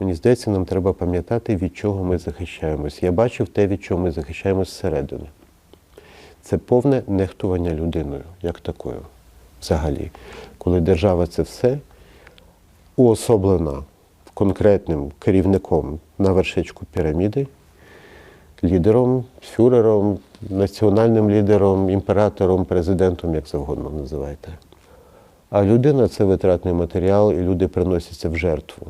Мені здається, нам треба пам'ятати, від чого ми захищаємось. Я бачив те, від чого ми захищаємось зсередини. Це повне нехтування людиною, як такою, взагалі. Коли держава це все уособлена конкретним керівником на вершечку піраміди, лідером, фюрером, національним лідером, імператором, президентом, як завгодно називайте. А людина це витратний матеріал, і люди приносяться в жертву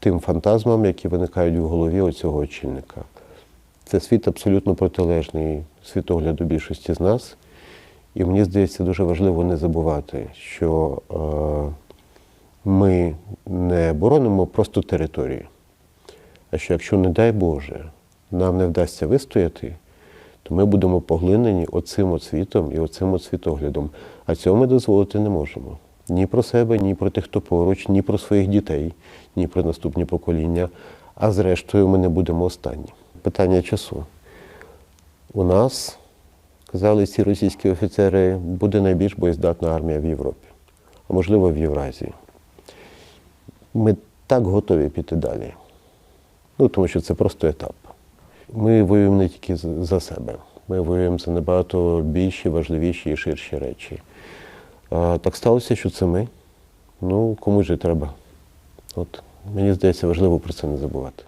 тим фантазмам, які виникають в голові оцього очільника. Це світ абсолютно протилежний світогляду більшості з нас. І мені здається, дуже важливо не забувати, що е, ми не боронимо просто територію. А що якщо, не дай Боже, нам не вдасться вистояти, то ми будемо поглинені оцим от і оцим світоглядом. А цього ми дозволити не можемо. Ні про себе, ні про тих, хто поруч, ні про своїх дітей, ні про наступні покоління. А зрештою, ми не будемо останні. Питання часу. У нас, казали ці російські офіцери, буде найбільш боєздатна армія в Європі, а можливо в Євразії. Ми так готові піти далі. Ну, тому що це просто етап. Ми воюємо не тільки за себе, ми воюємо за набагато більші, важливіші і ширші речі. Так сталося, що це ми. Ну, комусь же треба. От, мені здається, важливо про це не забувати.